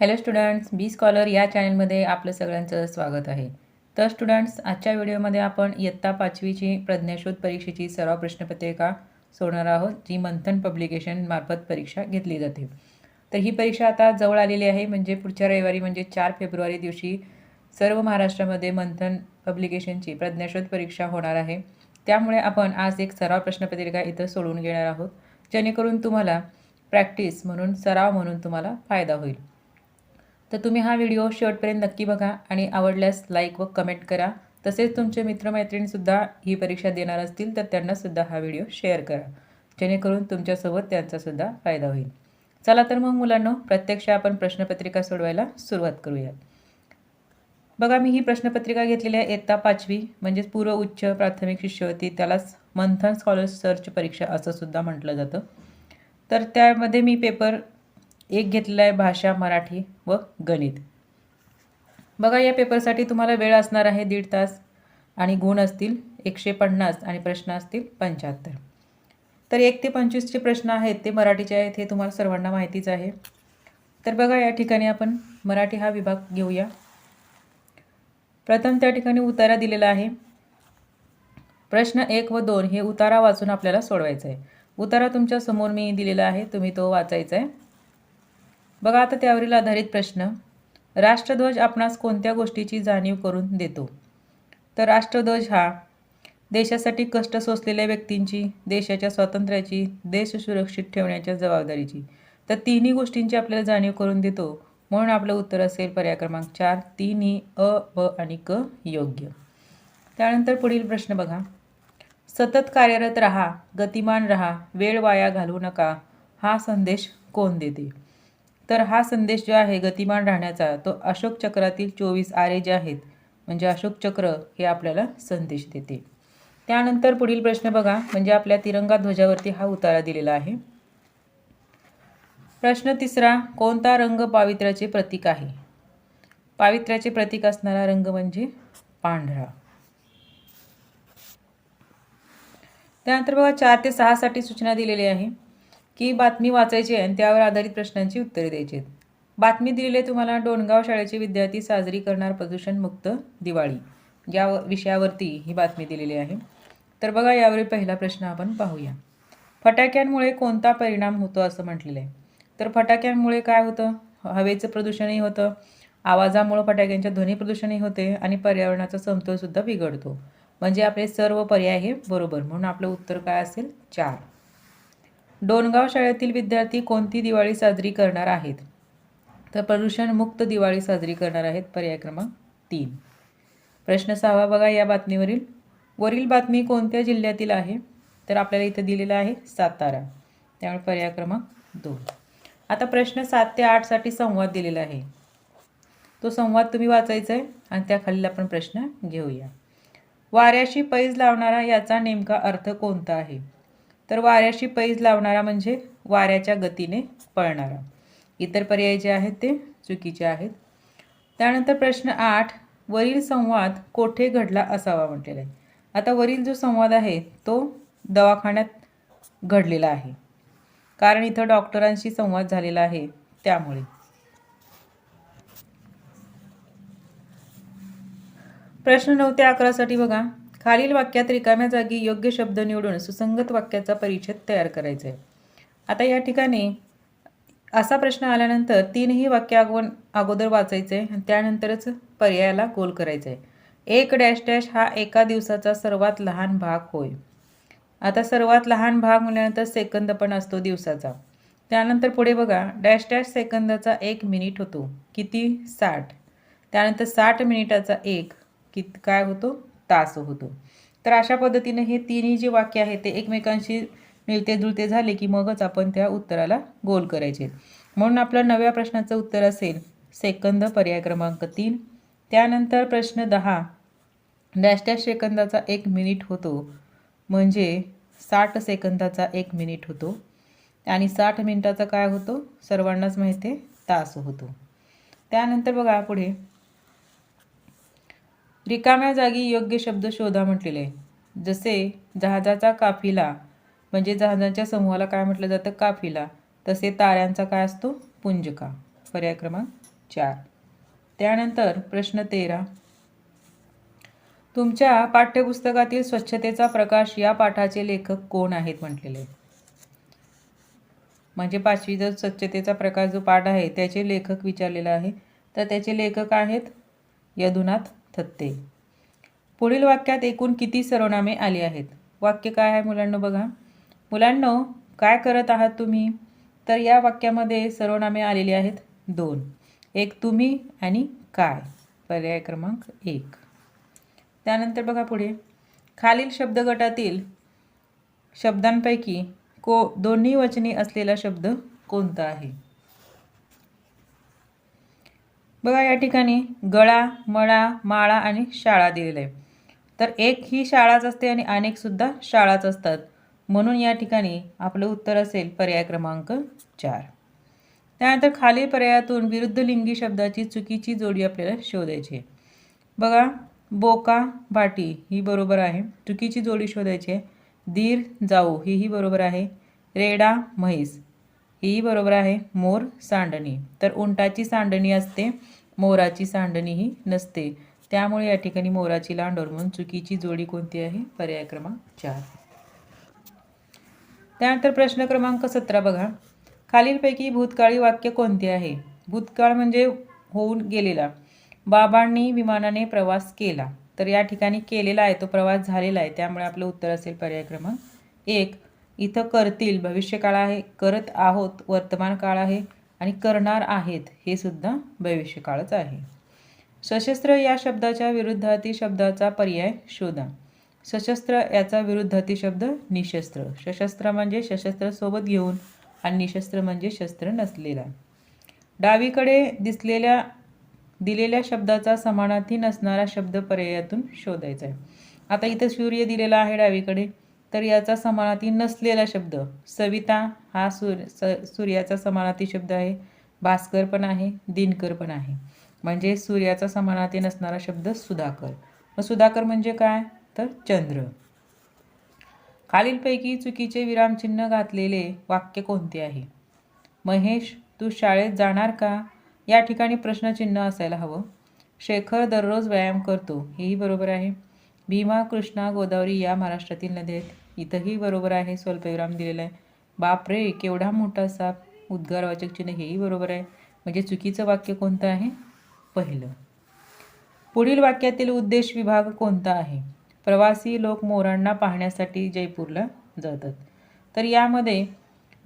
Hello students बी scholar या चॅनलमध्ये आपलं सगळ्यांचं स्वागत आहे. तर स्टुडंट्स आजच्या व्हिडिओमध्ये आपण इयत्ता पाचवीची प्रज्ञाशोध परीक्षेची सराव प्रश्नपत्रिका सोडणार आहोत जी मंथन पब्लिकेशन मार्फत परीक्षा घेतली जाते. तर ही परीक्षा आता जवळ आलेली आहे म्हणजे पुढच्या रविवारी म्हणजे चार फेब्रुवारी दिवशी सर्व महाराष्ट्रामध्ये मंथन पब्लिकेशनची प्रज्ञाशोध परीक्षा होणार आहे. त्यामुळे आपण आज एक सराव प्रश्नपत्रिका इथं सोडून घेणार आहोत जेणेकरून तुम्हाला प्रॅक्टिस म्हणून सराव म्हणून तुम्हाला फायदा होईल. तर तुम्ही हा व्हिडिओ शेवटपर्यंत नक्की बघा आणि आवडल्यास लाईक व कमेंट करा. तसेच तुमचे मित्रमैत्रिणीसुद्धा ही परीक्षा देणार असतील तर त्यांनासुद्धा हा व्हिडिओ शेअर करा. जेणेकरून तुमच्यासोबत त्यांचासुद्धा फायदा होईल. चला तर मग मुलांनो प्रत्यक्ष आपण प्रश्नपत्रिका सोडवायला सुरुवात करूया बघा मी ही प्रश्नपत्रिका घेतलेली आहे इयत्ता पाचवी म्हणजेच पूर्व उच्च प्राथमिक शिष्यवृत्ती. त्यालाच मंथन स्कॉलर सर्च परीक्षा असं सुद्धा म्हटलं जातं. तर त्यामध्ये मी पेपर एक घेतलेला आहे भाषा मराठी व गणित. बघा या पेपरसाठी तुम्हाला वेळ असणार आहे दीड तास आणि गुण असतील एकशे पन्नास आणि प्रश्न असतील पंच्याहत्तर. तर एक ते पंचवीसचे प्रश्न आहेत ते मराठीचे आहेत हे तुम्हाला सर्वांना माहितीच आहे. तर बघा या ठिकाणी आपण मराठी हा विभाग घेऊया. प्रथम त्या ठिकाणी उतारा दिलेला आहे. प्रश्न एक व दोन हे उतारा वाचून आपल्याला सोडवायचा आहे उतारा तुमच्यासमोर मी दिलेला आहे तुम्ही तो वाचायचा आहे बघा आता त्यावरील आधारित प्रश्न. राष्ट्रध्वज आपणास कोणत्या गोष्टीची जाणीव करून देतो? तर राष्ट्रध्वज हा देशासाठी कष्ट सोसलेल्या व्यक्तींची देशाच्या स्वातंत्र्याची देश सुरक्षित ठेवण्याच्या जबाबदारीची. तर तिन्ही गोष्टींची आपल्याला जाणीव करून देतो. म्हणून आपलं उत्तर असेल पर्याय क्रमांक चार तिन्ही अ ब आणि क योग्य. त्यानंतर पुढील प्रश्न बघा. सतत कार्यरत राहा गतिमान राहा वेळ वाया घालवू नका हा संदेश कोण देते? तर हा संदेश जो आहे गतिमान राहण्याचा तो अशोक चक्रातील चोवीस आरे जे आहेत म्हणजे अशोक चक्र हे आपल्याला संदेश देते. त्यानंतर पुढील प्रश्न बघा म्हणजे आपल्या तिरंगा ध्वजावरती हा उतारा दिलेला आहे. प्रश्न तिसरा कोणता रंग पावित्र्याचे प्रतीक आहे? पावित्र्याचे प्रतीक असणारा रंग म्हणजे पांढरा. त्यानंतर बघा चार ते सहासाठी सूचना दिलेली आहे. की बातमी वाचायची आहे आणि त्यावर आधारित प्रश्नांची उत्तरे द्यायची आहेत. बातमी दिलेली तुम्हाला डोणगाव शाळेचे विद्यार्थी साजरी करणार प्रदूषणमुक्त दिवाळी. या विषयावरती ही बातमी दिलेली आहे. तर बघा यावरील पहिला प्रश्न आपण पाहूया. फटाक्यांमुळे कोणता परिणाम होतो असं म्हटलेलं आहे. तर फटाक्यांमुळे काय होतं? हवेचं प्रदूषणही होतं. आवाजामुळं फटाक्यांच्या ध्वनी प्रदूषणही होते आणि पर्यावरणाचा समतोलसुद्धा बिघडतो. म्हणजे आपले सर्व पर्याय हे बरोबर. म्हणून आपलं उत्तर काय असेल? चार. डोणगाव शाळेतील विद्यार्थी कोणती दिवाळी साजरी करणार आहेत? तर प्रदूषणमुक्त दिवाळी साजरी करणार आहेत पर्याय क्रमांक तीन. प्रश्न सहावा बघा या बातमीवरील. वरील बातमी कोणत्या जिल्ह्यातील आहे? तर आपल्याला इथं दिलेलं आहे सातारा. त्यामुळे पर्याय क्रमांक दोन. आता प्रश्न सात ते आठसाठी संवाद दिलेला आहे. तो संवाद तुम्ही वाचायचा आहे आणि त्याखालील आपण प्रश्न घेऊया. वाऱ्याशी पैज लावणारा याचा नेमका अर्थ कोणता आहे? तर वाऱ्याशी पैज लावणारा म्हणजे वाऱ्याच्या गतीने पळणारा. इतर पर्याय जे आहेत ते चुकीचे आहेत. त्यानंतर प्रश्न आठ वरील संवाद कोठे घडला असावा म्हटलेला आहे. आता वरील जो संवाद आहे तो दवाखान्यात घडलेला आहे. कारण इथं डॉक्टरांशी संवाद झालेला आहे त्यामुळे. प्रश्न नऊ ते अकरासाठी बघा. खालील वाक्यात रिकाम्या जागी योग्य शब्द निवडून सुसंगत वाक्याचा परिच्छेद तयार करायचा आहे आता या ठिकाणी असा प्रश्न आल्यानंतर तीनही वाक्य अगोन अगोदर वाचायचं आहे आणि त्यानंतरच पर्यायाला गोल करायचं आहे एक डॅश डॅश हा एका दिवसाचा सर्वात लहान भाग होय. आता सर्वात लहान भाग म्हटल्यानंतर सेकंद पण असतो दिवसाचा. त्यानंतर पुढे बघा डॅश डॅश सेकंदाचा एक मिनिट होतो. किती? साठ. त्यानंतर साठ मिनिटाचा एक. कित काय होतो? तास होतो. तर अशा पद्धतीने हे तिन्ही जे वाक्य आहे ते एकमेकांशी मिळते जुळते झाले की मगच आपण त्या उत्तराला गोल करायचे. म्हणून आपलं नव्या प्रश्नाचं उत्तर असेल सेकंद पर्याय क्रमांक तीन. त्यानंतर प्रश्न दहा. डॅश डॅश सेकंदाचा एक मिनिट होतो म्हणजे साठ सेकंदाचा एक मिनिट होतो आणि साठ मिनिटाचा काय होतो? सर्वांनाच माहिती आहे तास होतो. त्यानंतर बघा पुढे. रिकाम्या जागी योग्य शब्द शोधा म्हटलेले. जसे जहाजाचा काफिला म्हणजे जहाजांच्या समूहाला काय म्हटलं जातं? काफिला. तसे ताऱ्यांचा काय असतो? पुंजका. पर्याय क्रमांक चार. त्यानंतर प्रश्न तेरा. तुमच्या पाठ्यपुस्तकातील स्वच्छतेचा प्रकाश या पाठाचे लेखक कोण आहेत म्हटलेले? म्हणजे पाचवीचा स्वच्छतेचा प्रकाश जो पाठ आहे त्याचे लेखक विचारलेला आहे. तर त्याचे लेखक आहेत यदुनाथ सत्ते. पुढील वाक्यात एकूण किती सर्वनामे आली आहेत? वाक्य काय आहे मुलांना बघा. मुलांनो काय करत आहात तुम्ही? तर या वाक्यामध्ये सर्वनामे आलेली आहेत दोन. एक तुम्ही आणि काय? पर्याय क्रमांक एक. त्यानंतर बघा पुढे. खालील शब्दगटातील शब्दांपैकी को दोन्ही वचनी असलेला शब्द कोणता आहे? बघा या ठिकाणी गळा मळा माळा आणि शाळा दिलेलं आहे तर एक ही शाळाच असते आणि अनेकसुद्धा शाळाच असतात. म्हणून या ठिकाणी आपलं उत्तर असेल पर्याय क्रमांक चार. त्यानंतर खालील पर्यायातून विरुद्ध लिंगी शब्दाची चुकीची जोडी आपल्याला शोधायची आहे. बघा बोका बाटी ही बरोबर आहे. चुकीची जोडी शोधायची आहे. दीर जाऊ हीही बरोबर आहे. रेडा म्हैस. ही बरोबर आहे मोर सांडणी. तर उंटाची सांडणी असते मोराची सांडणी ही नसते. त्यामुळे या ठिकाणी मोराची लांडोर म्हणून चुकीची जोडी कोणती आहे? पर्याय क्रमांक चार. त्यानंतर प्रश्न क्रमांक सतरा बघा. खालीलपैकी भूतकाळी वाक्य कोणते आहे? भूतकाळ म्हणजे होऊन गेलेला. बाबांनी विमानाने प्रवास केला. तर या ठिकाणी केलेला आहे तो प्रवास झालेला आहे. त्यामुळे आपलं उत्तर असेल पर्याय क्रमांक एक. इथं करतील. भविष्यकाळ आहे. करत आहोत. वर्तमान काळ आहे. आणि करणार आहेत. हे सुद्धा भविष्यकाळच आहे. सशस्त्र या शब्दाच्या विरुद्धार्थी शब्दाचा पर्याय शोधा. सशस्त्र याचा विरुद्धार्थी शब्द निशस्त्र. सशस्त्र म्हणजे सशस्त्र सोबत घेऊन आणि निशस्त्र म्हणजे शस्त्र नसलेला. डावीकडे दिसलेल्या दिलेल्या शब्दाचा समानार्थी नसणारा शब्द पर्यायातून शोधायचा आहे. आता इथं सूर्य दिलेला आहे डावीकडे. तर याचा समानार्थी नसलेला शब्द. सविता हा सूर्य स सूर्याचा समानार्थी शब्द आहे. भास्कर पण आहे. दिनकर पण आहे. म्हणजे सूर्याचा समानार्थी नसणारा शब्द सुधाकर. मग सुधाकर म्हणजे काय? तर चंद्र. खालीलपैकी चुकीचे विरामचिन्ह घातलेले वाक्य कोणते आहे? महेश तू शाळेत जाणार का? या ठिकाणी प्रश्नचिन्ह असायला हवं. शेखर दररोज व्यायाम करतो. हेही बरोबर आहे. भीमा कृष्णा गोदावरी या महाराष्ट्रातील नद्या आहेत. इथंही बरोबर आहे स्वल्पविराम दिलेला आहे. बापरे केवढा मोठा साप. उद्गारवाचक चिन्ह हेही बरोबर आहे. म्हणजे चुकीचं वाक्य कोणतं आहे? पहिलं. पुढील वाक्यातील उद्देश विभाग कोणता आहे? प्रवासी लोक मोरांना पाहण्यासाठी जयपूरला जातात. तर यामध्ये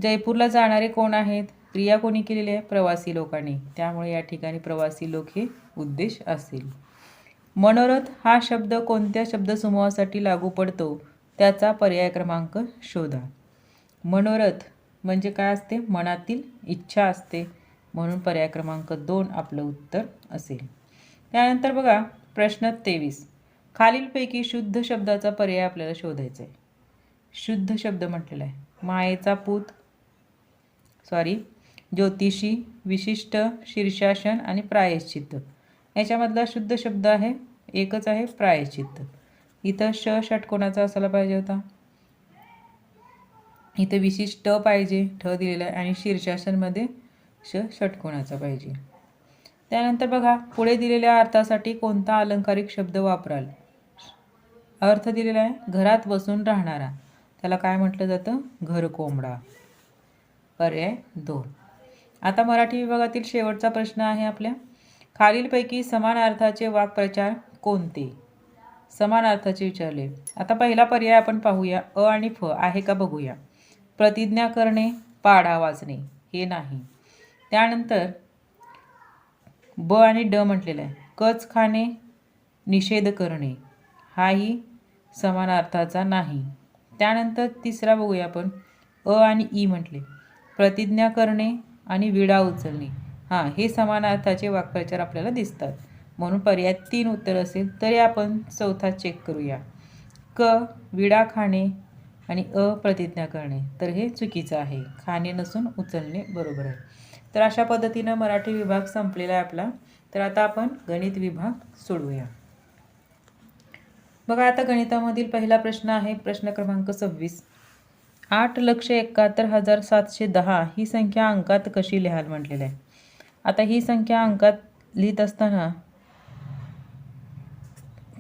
जयपूरला जाणारे कोण आहेत? क्रिया कोणी केलेली आहे? प्रवासी लोकांनी. त्यामुळे या ठिकाणी प्रवासी लोक हे उद्देश असेल. मनोरथ हा शब्द कोणत्या शब्दसमूहासाठी लागू पडतो? त्याचा पर्याय क्रमांक शोधा. मनोरथ म्हणजे काय असते? मनातील इच्छा असते. म्हणून पर्याय क्रमांक दोन आपलं उत्तर असेल. त्यानंतर बघा प्रश्न तेवीस. खालीलपैकी शुद्ध शब्दाचा पर्याय आपल्याला शोधायचा आहे. शुद्ध शब्द म्हटलेला आहे. मायेचा पूत सॉरी ज्योतिषी विशिष्ट शीर्षासन आणि प्रायश्चित्त. याच्यामधला शुद्ध शब्द आहे एकच आहे प्रायश्चित्त. इथं श षटकोणाचा असायला पाहिजे होता? इथं विशिष्ट पाहिजे ठ दिलेला आहे आणि शीर्षासनमध्ये श षटकोणाचा पाहिजे? त्यानंतर बघा पुढे दिलेल्या अर्थासाठी कोणता अलंकारिक शब्द वापराल? अर्थ दिलेला आहे घरात बसून राहणारा. त्याला काय म्हटलं जातं? घर कोंबडा. पर्याय दोन. आता मराठी विभागातील शेवटचा प्रश्न आहे आपल्या. खालीलपैकी समान अर्थाचे वाक्प्रचार कोणते? समान अर्थाचे विचारले. आता पहिला पर्याय आपण पाहूया अ आणि फ आहे का बघूया. प्रतिज्ञा करणे पाढा वाचणे हे नाही. त्यानंतर ब आणि ड म्हटलेलं आहे. कच खाणे निषेध करणे हाही समान अर्थाचा नाही. त्यानंतर तिसरा बघूया आपण. अ आणि ई म्हटले. प्रतिज्ञा करणे आणि विडा उचलणे. हां हे समान अर्थाचे वाक्प्रचार आपल्याला दिसतात. म्हणून पर्याय तीन उत्तर असेल तरी आपण चौथा चेक करूया. क विडा खाणे आणि अ प्रतिज्ञा करणे. तर हे चुकीचं आहे. खाणे नसून उचलणे बरोबर आहे. तर अशा पद्धतीनं मराठी विभाग संपलेला आहे आपला. तर आता आपण गणित विभाग सोडवूया. बघा आता गणितामधील पहिला प्रश्न आहे. प्रश्न क्रमांक सव्वीस. आठ लक्ष एकाहत्तर हजार सातशे दहा ही संख्या अंकात कशी लिहाल म्हटलेलं आहे? आता ही संख्या अंकात लिहित असताना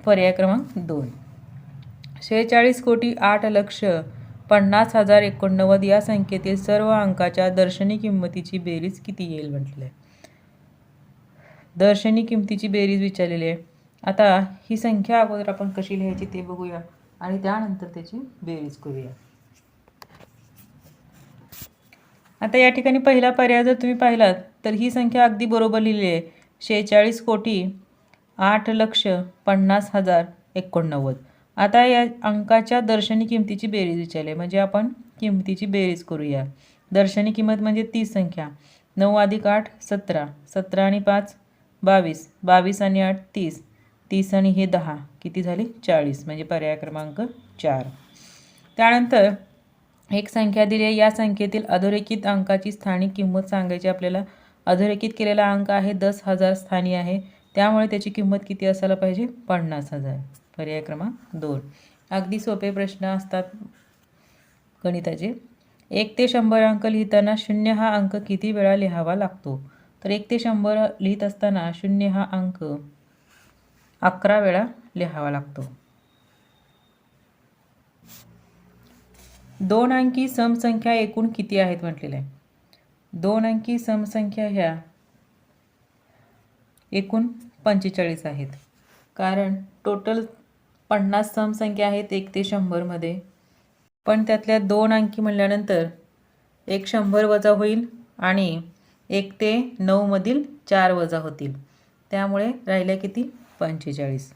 पर्याय क्रमांक दोन. शेहेचाळीस कोटी आठ लक्ष पन्नास हजार एकोणनव्वद या संख्येतील सर्व अंकाच्या दर्शनी किंमतीची बेरीज किती येईल म्हटलं दर्शनी किंमतीची बेरीज विचारलेली आहे. आता ही संख्या अगोदर आपण कशी लिहायची ते बघूया आणि त्यानंतर त्याची बेरीज करूया. आता या ठिकाणी पहिला पर्याय जर तुम्ही पाहिलात तर ही संख्या अगदी बरोबर लिहिली आहे. शेहेचाळीस कोटी आठ लक्ष पन्नास हजार एकोणनव्वद. आता या अंकाच्या दर्शनी किंमतीची बेरीज विचारली. आहे म्हणजे आपण किंमतीची बेरीज करूया. दर्शनी किंमत म्हणजे तीस संख्या. नऊ अधिक आठ सतरा. सतरा आणि पाच बावीस. बावीस आणि आठ तीस. तीस आणि हे दहा. किती झाले? चाळीस. म्हणजे पर्याय क्रमांक चार. त्यानंतर एक संख्या दिली आहे. या संख्येतील अधोरेखित अंकाची स्थानिक किंमत सांगायची आपल्याला. अधोरेखित केलेला अंक आहे दस हजार स्थानी आहे. त्यामुळे त्याची किंमत किती असायला पाहिजे? पन्नास हजार. पर्याय क्रमांक दोन. अगदी सोपे प्रश्न असतात गणिताचे. एक ते शंभर अंक लिहिताना शून्य हा अंक किती वेळा लिहावा लागतो? तर एक ते शंभर लिहित असताना शून्य हा अंक अकरा वेळा लिहावा लागतो. दोन अंकी समसंख्या एकूण किती आहेत म्हटलेलं आहे? दोन अंकी समसंख्या ह्या एकूण पंचेचाळीस आहेत. कारण टोटल पन्नास समसंख्या आहेत एक ते शंभरमध्ये पण त्यातल्या दोन अंकी म्हणल्यानंतर एक शंभर वजा होईल आणि एक ते नऊमधील चार वजा होतील. त्यामुळे राहिल्या किती? पंचेचाळीस.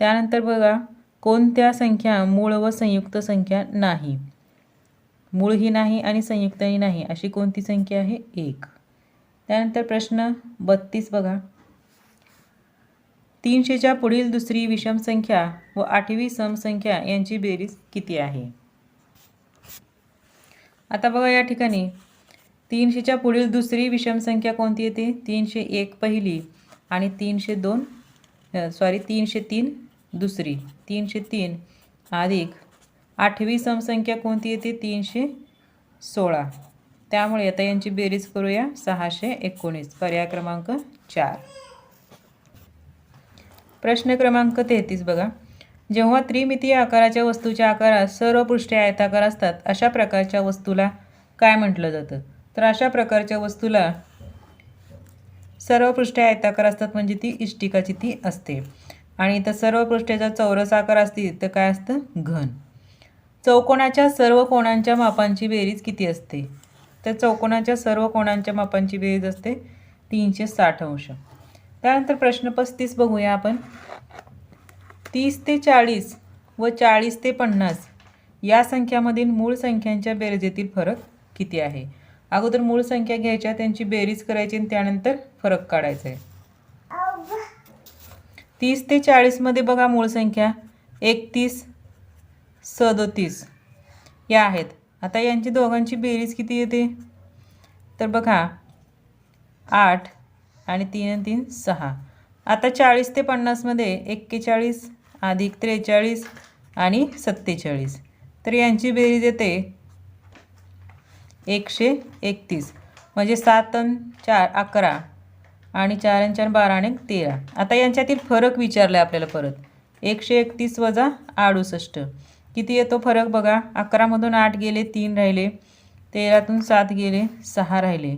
त्यानंतर बघा कोणत्या संख्या मूळ व संयुक्त संख्या नाही? मूळही नाही आणि संयुक्तही नाही अशी कोणती संख्या आहे? एक. त्यानंतर प्रश्न बत्तीस बघा. तीनशेच्या पुढील दुसरी विषम संख्या व आठवी समसंख्या यांची बेरीज किती आहे? आता बघा या ठिकाणी. तीनशेच्या पुढील दुसरी विषम संख्या कोणती येते? तीनशे एक पहिली आणि तीनशे दोन सॉरी तीनशे तीन दुसरी. तीनशे तीन अधिक आठवी समसंख्या कोणती येते? तीनशे सोळा. त्यामुळे आता यांची बेरीज करूया सहाशे एकोणीस. पर्याय क्रमांक चार. प्रश्न क्रमांक तेहतीस बघा. जेव्हा त्रिमितीय आकाराच्या वस्तूच्या आकारात सर्व पृष्ठे आयताकार असतात अशा प्रकारच्या वस्तूला काय म्हटलं जातं? तर अशा प्रकारच्या वस्तूला सर्व पृष्ठे आयताकार असतात म्हणजे ती इष्टिकाची ती असते. आणि इथं सर्व पृष्ठे चौरस आकार असतील तर काय असतं? घन. चौकोनाच्या सर्व कोणांच्या मापांची बेरीज किती असते? तर चौकोनाच्या सर्व कोणांच्या मापांची बेरीज असते तीनशे साठ अंश. त्यानंतर प्रश्न पस्तीस बघूया आपण. तीस ते चाळीस व चाळीस ते पन्नास या संख्यामधील मूळ संख्यांच्या बेरजेतील फरक किती आहे? अगोदर मूळ संख्या घ्यायच्या त्यांची बेरीज करायची आणि त्यानंतर फरक काढायचा आहे. तीस ते चाळीसमध्ये बघा मूळ संख्या. एकतीस सदोतीस या आहेत. आता यांची दोघांची बेरीज किती येते? तर बघा आठ आणि तीन आणि तीन सहा. आता चाळीस ते पन्नासमध्ये एक्केचाळीस अधिक त्रेचाळीस आणि सत्तेचाळीस. तर यांची बेरीज येते एकशे एकतीस. म्हणजे सात अन चार अकरा. आणि चार आणि चार बारा आणि तेरा. आता यांच्यातील फरक विचारला आहे आपल्याला परत. एकशे एकतीस वजा अडुसष्ट. किती येतो फरक बघा? अकरामधून आठ गेले तीन राहिले. तेरातून सात गेले सहा राहिले.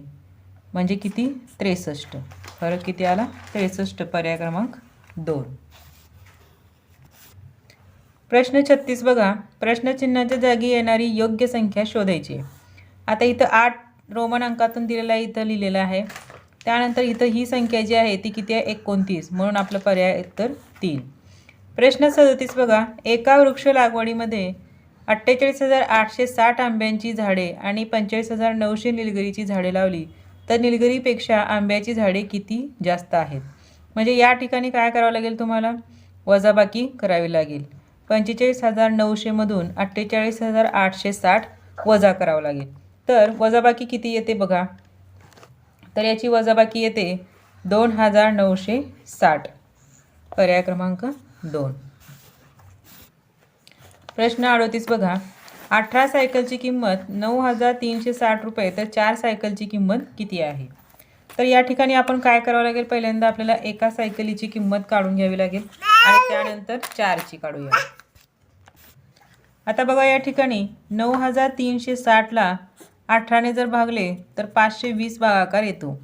म्हणजे किती? त्रेसष्ट. फरक किती आला? त्रेसष्ट. पर्याय क्रमांक दोन. प्रश्न छत्तीस बघा. प्रश्नचिन्हाच्या जागी येणारी योग्य संख्या शोधायची आता इथं आठ रोमन अंकातून दिलेला आहे इथं लिहिलेलं आहे. त्यानंतर इथं ही संख्या जी आहे ती किती आहे? एकोणतीस. म्हणून आपलं पर्याय उत्तर तीन. प्रश्न सदतीस बघा. एका वृक्ष लागवडीमध्ये अठ्ठेचाळीस हजार आठशे साठ आंब्यांची झाडे आणि पंचेचाळीस हजार नऊशे निलगिरीची झाडे लावली. तर निलगिरीपेक्षा आंब्याची झाडे किती जास्त आहेत? म्हणजे या ठिकाणी काय करावं लागेल तुम्हाला? वजाबाकी करावी लागेल. पंचेचाळीस हजार नऊशेमधून अठ्ठेचाळीस हजार आठशे साठ वजा करावं लागेल. तर वजाबाकी किती येते बघा? तर याची वजाबाकी येते दोन हजार नऊशे साठ. पर्याय क्रमांक दोन. प्रश्न अडोतीस बघा. अठरा सायकलची किंमत नऊ हजार तीनशे साठ रुपये तर चार सायकलची किंमत किती आहे? तर या ठिकाणी आपण काय करावं लागेल? पहिल्यांदा आपल्याला एका सायकलीची किंमत काढून घ्यावी लागेल आणि त्यानंतर चारची काढूया. आता बघा या ठिकाणी नऊ हजार तीनशे साठला अठराने जर भागले तर पाचशे वीस भागाकार येतो.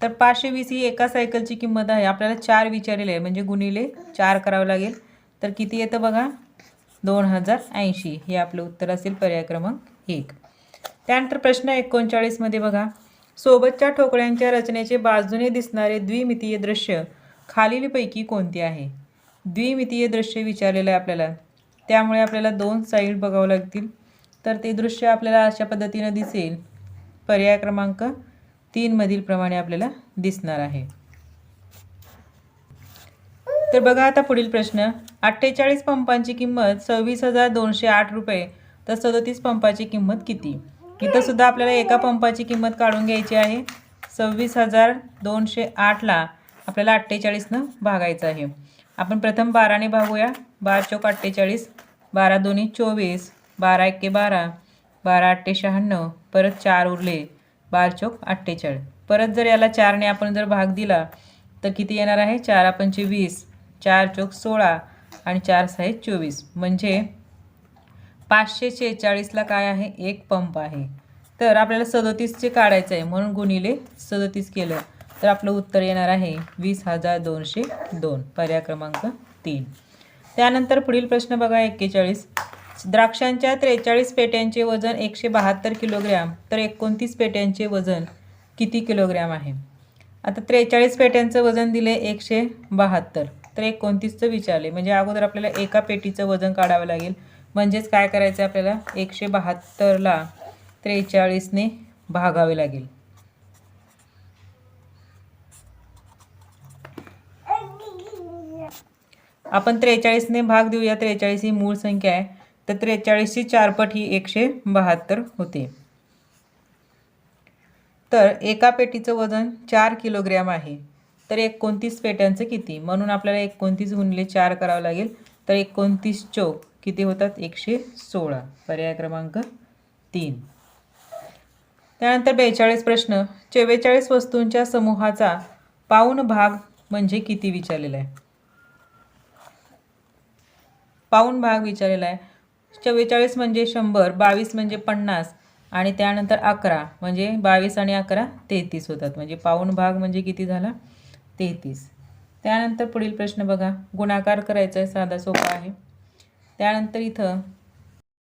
तर पाचशे वीस ही एका सायकलची किंमत आहे. आपल्याला चार विचारलेले आहे म्हणजे गुणिले चार करावं लागेल. तर किती येतं बघा? दोन हजार ऐंशी. हे आपलं उत्तर असेल पर्याय क्रमांक एक. त्यानंतर प्रश्न एकोणचाळीसमध्ये बघा. सोबतच्या ठोकळ्यांच्या रचनेचे बाजूने दिसणारे द्विमितीय दृश्य खालीलपैकी कोणते आहे? द्विमितीय दृश्य विचारलेलं आहे आपल्याला. त्यामुळे आपल्याला दोन साईड बघावं लागतील. तर ते दृश्य आपल्याला अशा पद्धतीनं दिसेल. पर्याय क्रमांक तीनमधील प्रमाणे आपल्याला दिसणार आहे. तर बघा आता पुढील प्रश्न. अठ्ठेचाळीस पंपांची किंमत सव्वीस हजार दोनशे आठ रुपये. तर सदतीस पंपाची किंमत किती? इथं सुद्धा आपल्याला एका पंपाची किंमत काढून घ्यायची आहे. सव्वीस हजार दोनशे आठला आपल्याला अठ्ठेचाळीसनं भागायचं आहे. आपण प्रथम बाराने भागूया. बारा चौक अठ्ठेचाळीस बारा दोन्ही चोवीस बारा एक्के बारा बारा अठ्ठे शहाण्णव परत चार उरले. बार चौक अठ्ठेचाळीस. परत जर याला चारने आपण जर भाग दिला तर किती येणार आहे? चार पंचे वीस चार चौक सोळा आणि चार सहा चोवीस. म्हणजे पाचशे शेहेचाळीसला काय आहे? एक पंप आहे. तर आपल्याला सदतीसचे काढायचं आहे. म्हणून गुणिले सदतीस केलं. तर आपलं उत्तर येणार आहे वीस हजार दोनशे दोन. पर्याय क्रमांक तीन. त्यानंतर पुढील प्रश्न बघा. एक्केचाळीस. द्राक्षांच्या त्रेचाळीस पेट्यांचे वजन एकशे बहात्तर किलोग्रॅम. तर एकोणतीस पेट्यांचे वजन किती किलोग्रॅम आहे? आता त्रेचाळीस पेट्यांचं वजन दिले एकशे बहात्तर. तर एकोणतीसचं विचारले. म्हणजे अगोदर आपल्याला एका पेटीचं वजन काढावं लागेल. म्हणजेच काय करायचं आपल्याला? एकशे बहात्तरला त्रेचाळीसने भागावे लागेल. आपण त्रेचाळीसने भाग देऊया. त्रेचाळीस ही मूळ संख्या आहे. तर त्रेचाळीसची चारपट ही एकशे बहात्तर होते. तर एका पेटीचं वजन चार किलोग्रॅम आहे. तर एकोणतीस पेट्यांचं किती? म्हणून आपल्याला एकोणतीस गुणिले चार करावं लागेल. तर एकोणतीस चौक किती होतात? एकशे सोळा. पर्याय क्रमांक तीन. त्यानंतर बेचाळीस प्रश्न. चव्वेचाळीस वस्तूंच्या समूहाचा पाऊण भाग म्हणजे किती विचारलेला आहे? पाऊण भाग विचारलेला आहे. चव्वेचाळीस म्हणजे शंभर बावीस म्हणजे पन्नास आणि त्यानंतर अकरा म्हणजे बावीस आणि अकरा तेहतीस होतात. म्हणजे पाऊण भाग म्हणजे किती झाला? तेहतीस. त्यानंतर पुढील प्रश्न बघा. गुणाकार करायचा आहे साधा सोपा आहे. त्यानंतर इथं.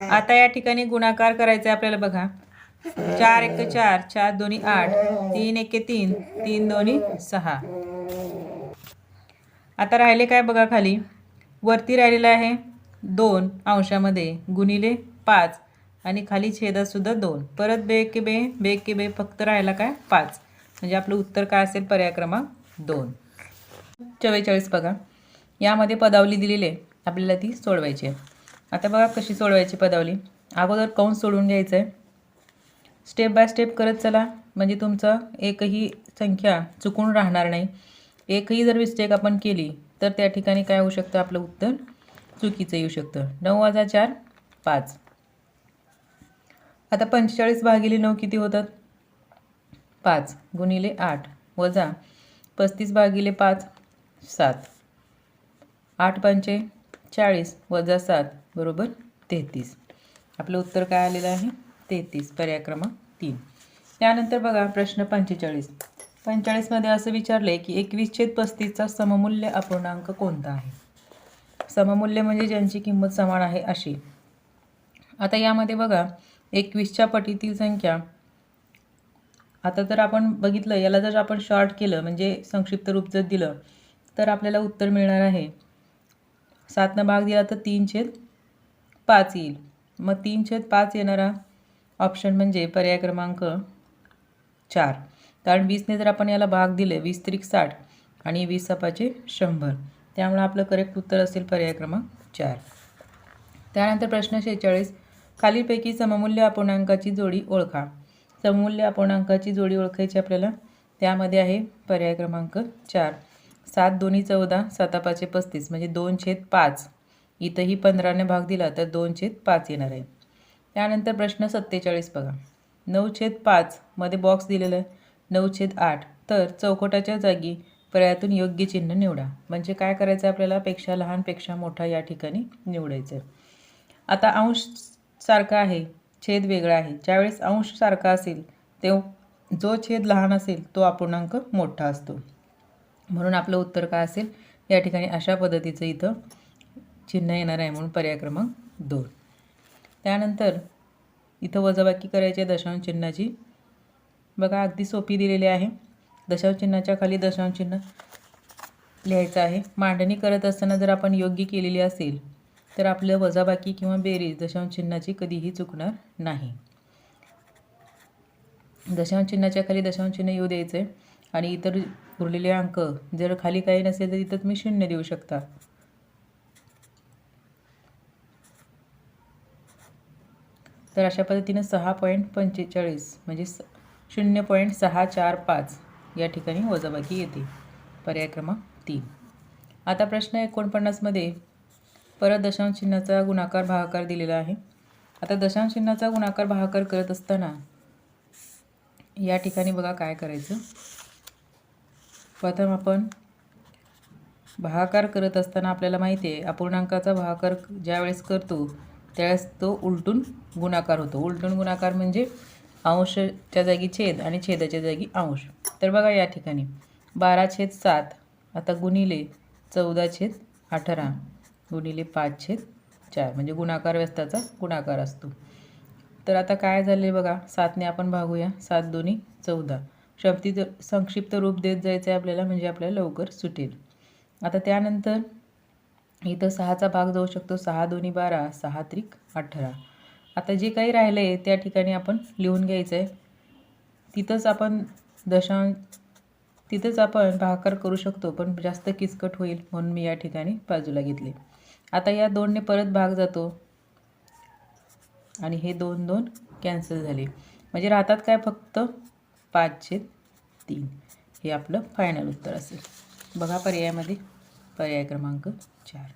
आता या ठिकाणी गुणाकार करायचा आहे आपल्याला बघा. चार एक चार चार दोन्ही आठ तीन एके तीन तीन दोन्ही सहा. आता राहिले काय बघा खाली? वरती राहिलेलं आहे दोन अंशामध्ये गुणिले पाच आणि खाली छेदातसुद्धा दोन. परत बे के बे बे के बे फक्त राहिला काय? पाच. म्हणजे आपलं उत्तर काय असेल? पर्याय क्रमांक दोन. चव्वेचाळीस बघा. यामध्ये पदावली दिलेली आहे. आपल्याला ती सोडवायची आहे. आता बघा कशी सोडवायची पदावली. अगोदर कंस सोडून घ्यायचं आहे स्टेप बाय स्टेप करत चला. म्हणजे तुमचं एकही संख्या चुकून राहणार नाही. एकही जर मिस्टेक आपण केली तर त्या ठिकाणी काय होऊ शकतं? आपलं उत्तर चुकीचं येऊ शकतं. नऊ वाजा चार पाच. आता पंचेचाळीस भागिले नऊ किती होतात? पाच. गुणिले आठ. वजा पस्तीस भागिले पाच सात. आठ पंचे चाळीस वजा सात बरोबर तेहतीस. आपलं उत्तर काय आलेलं आहे? तेहतीस. पर्याय क्रमांक तीन. त्यानंतर बघा प्रश्न पंचेचाळीस. पंचेचाळीसमध्ये असं विचारलं की एकवीस छेद पस्तीसचा सममूल्य अपूर्णांक कोणता आहे? सममूल्य म्हणजे ज्यांची किंमत समान आहे अशी. आता यामध्ये बघा एकवीसच्या पटीतील संख्या आता जर आपण बघितलं याला जर आपण शॉर्ट केलं म्हणजे संक्षिप्त रूप जर दिलं तर आपल्याला उत्तर मिळणार आहे. सातनं भाग दिला तर तीन छेद पाच येईल. मग तीन छेद पाच येणारा ऑप्शन म्हणजे पर्याय क्रमांक चार. कारण वीसने जर आपण याला भाग दिले वीस त्रिक साठ आणि वीस सपाचे शंभर. त्यामुळे आपलं करेक्ट उत्तर असेल पर्याय क्रमांक चार. त्यानंतर प्रश्न शेहेचाळीस. खालीलपैकी सममूल्य अपूर्णांकाची जोडी ओळखा. सममूल्य अपूर्णांकाची जोडी ओळखायची आपल्याला. त्यामध्ये आहे पर्याय क्रमांक चार. सात दोन्ही चौदा सातापाचे पस्तीस म्हणजे दोन छेद पाच. इथंही पंधराने भाग दिला तर दोन छेद पाच येणार आहे. त्यानंतर प्रश्न सत्तेचाळीस बघा. नऊ छेद पाचमध्ये बॉक्स दिलेला आहे. नऊ छेद आठ. तर चौकटाच्या जागी पर्यायातून योग्य चिन्ह निवडा. म्हणजे काय करायचं आहे आपल्याला? पेक्षा लहानपेक्षा मोठा या ठिकाणी निवडायचं आहे आता अंश सारखा आहे. छेद वेगळा आहे. ज्यावेळेस अंश सारखा असेल तेव्हा जो छेद लहान असेल तो अपूर्णांक मोठा असतो. म्हणून आपलं उत्तर काय असेल? या ठिकाणी अशा पद्धतीचं इथं चिन्ह येणार आहे म्हणून पर्याय क्रमांक दोन. त्यानंतर इथं वजाबाकी करायची आहे दशांश चिन्हाची. बघा अगदी सोपी दिलेली आहे. दशांश चिन्हाच्या खाली दशांश चिन्ह लिहायचं आहे. मांडणी करत असताना जर आपण योग्य केलेली असेल तर आपलं वजाबाकी किंवा बेरीज दशांश चिन्हाची कधीही चुकणार नाही. दशांश चिन्हाच्या खाली दशांश चिन्ह येऊ द्यायचं आहे आणि इतर उरलेले अंक जर खाली काही नसेल तर इथं तुम्ही शून्य देऊ शकता. तर अशा पद्धतीनं सहा पॉईंट पंचेचाळीस म्हणजे स शून्य पॉईंट सहा चार पाच या ठिकाणी वजाबाकी येते. पर्याय क्रमांक तीन. आता प्रश्न एकोणपन्नासमध्ये परत दशांश चिन्हाचा गुणाकार भागाकार दिलेला आहे. आता दशांश चिन्हाचा गुणाकार भागाकार करत असताना या ठिकाणी बघा काय करायचं. प्रथम आपण भागाकार करत असताना आपल्याला माहिती आहे अपूर्णांकाचा भागाकार ज्यावेळेस करतो त्यावेळेस तो उलटून गुणाकार होतो. उलटून गुणाकार म्हणजे अंशच्या जागी छेद आणि छेदाच्या जागी अंश. तर बघा या ठिकाणी. बारा छेद सात आता गुणिले चौदा छेद अठरा. गुणिले पाच छेद चार म्हणजे गुणाकार व्यस्ताचा गुणाकार असतो. तर आता काय झाले बघा सातने आपण भागूया. सात दोन्ही चौदा. शब्दित संक्षिप्त रूप देत जायचं आहे आपल्याला म्हणजे आपल्याला लवकर सुटेल. आता त्यानंतर इथं सहाचा भाग जाऊ शकतो. सहा दोन्ही बारा सहा त्रिक अठरा. आता जे काही राहिलं आहे त्या ठिकाणी आपण लिहून घ्यायचं आहे तिथंच आपण दशांश तिथंच आपण भाकर करू शकतो पण जास्त किचकट होईल म्हणून मी या ठिकाणी बाजूला घेतले आता या दोनने परत भाग जातो. आणि हे दोन दोन कॅन्सल झाले. म्हणजे राहतात काय फक्त पाचशे तीन. हे आपलं फायनल उत्तर असेल. बघा पर्यायामध्ये. पर्याय क्रमांक चार.